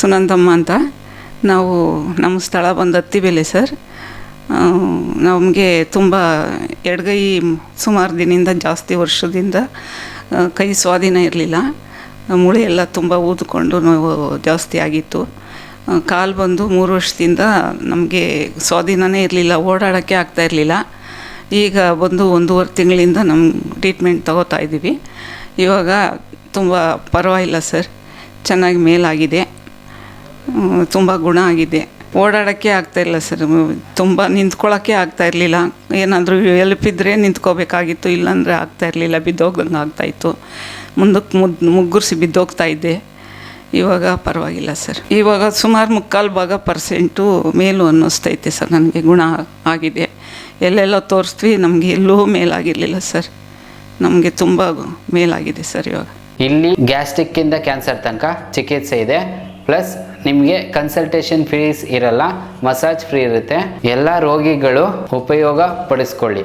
ಸುನಂದಮ್ಮ ಅಂತ. ನಾವು ನಮ್ಮ ಸ್ಥಳ ಬಂದು ಹತ್ತಿಬೆಲೆ ಸರ್. ನಮಗೆ ತುಂಬ ಎಡಗೈ ಸುಮಾರು ದಿನದಿಂದ ಜಾಸ್ತಿ ವರ್ಷದಿಂದ ಕೈ ಸ್ವಾಧೀನ ಇರಲಿಲ್ಲ. ಮೂಳೆ ಎಲ್ಲ ತುಂಬ ಊದ್ಕೊಂಡು ನೋವು ಜಾಸ್ತಿ ಆಗಿತ್ತು. ಕಾಲು ಬಂದು ಮೂರು ವರ್ಷದಿಂದ ನಮಗೆ ಸ್ವಾಧೀನನೇ ಇರಲಿಲ್ಲ, ಓಡಾಡೋಕ್ಕೆ ಆಗ್ತಾ ಇರಲಿಲ್ಲ. ಈಗ ಬಂದು ಒಂದೂವರೆ ತಿಂಗಳಿಂದ ನಮ್ಮ ಟ್ರೀಟ್ಮೆಂಟ್ ತಗೋತಾ ಇದ್ದೀವಿ ಇವಾಗ ತುಂಬ ಪರವಾಗಿಲ್ಲ ಸರ್. ಚೆನ್ನಾಗಿ ಮೇಲಾಗಿದೆ. ತುಂಬ ಗುಣ ಆಗಿದೆ. ಓಡಾಡೋಕ್ಕೆ ಆಗ್ತಾಯಿಲ್ಲ ಸರ್. ತುಂಬ ನಿಂತ್ಕೊಳ್ಳೋಕ್ಕೆ ಆಗ್ತಾ ಇರಲಿಲ್ಲ. ಏನಾದರೂ ಎಲ್ಪಿದ್ರೆ ನಿಂತ್ಕೋಬೇಕಾಗಿತ್ತು, ಇಲ್ಲಾಂದರೆ ಆಗ್ತಾ ಇರಲಿಲ್ಲ, ಬಿದ್ದೋಗ್ದಂಗೆ ಆಗ್ತಾಯಿತ್ತು ಮುಂದಕ್ಕೆ ಮುದ್, ಮುಗ್ಗುರಿಸಿ ಬಿದ್ದೋಗ್ತಾ ಇದ್ದೆ. ಇವಾಗ ಪರವಾಗಿಲ್ಲ ಸರ್. ಇವಾಗ ಸುಮಾರು ಮುಕ್ಕಾಲು ಭಾಗ ಪರ್ಸೆಂಟು ಮೇಲು ಅನ್ನಿಸ್ತೈತೆ ಸರ್ ನನಗೆ ಗುಣ ಆಗಿದೆ. ಎಲ್ಲೆಲ್ಲ ತೋರಿಸ್ತೀವಿ ನಮಗೆ ಎಲ್ಲೂ ಮೇಲಾಗಿರಲಿಲ್ಲ ಸರ್. ನಮಗೆ ತುಂಬ ಮೇಲಾಗಿದೆ ಸರ್ ಇವಾಗ. ಇಲ್ಲಿ ಗ್ಯಾಸ್ಟ್ರಿಕ್ಕಿಂದ ಕ್ಯಾನ್ಸರ್ ತನಕ ಚಿಕಿತ್ಸೆ ಇದೆ. ಪ್ಲಸ್ ನಿಮಗೆ ಕನ್ಸಲ್ಟೇಷನ್ ಫೀಸ್ ಇರಲ್ಲ ಮಸಾಜ್ ಫ್ರೀ ಇರುತ್ತೆ. ಎಲ್ಲ ರೋಗಿಗಳು ಉಪಯೋಗ ಪಡಿಸ್ಕೊಳ್ಳಿ.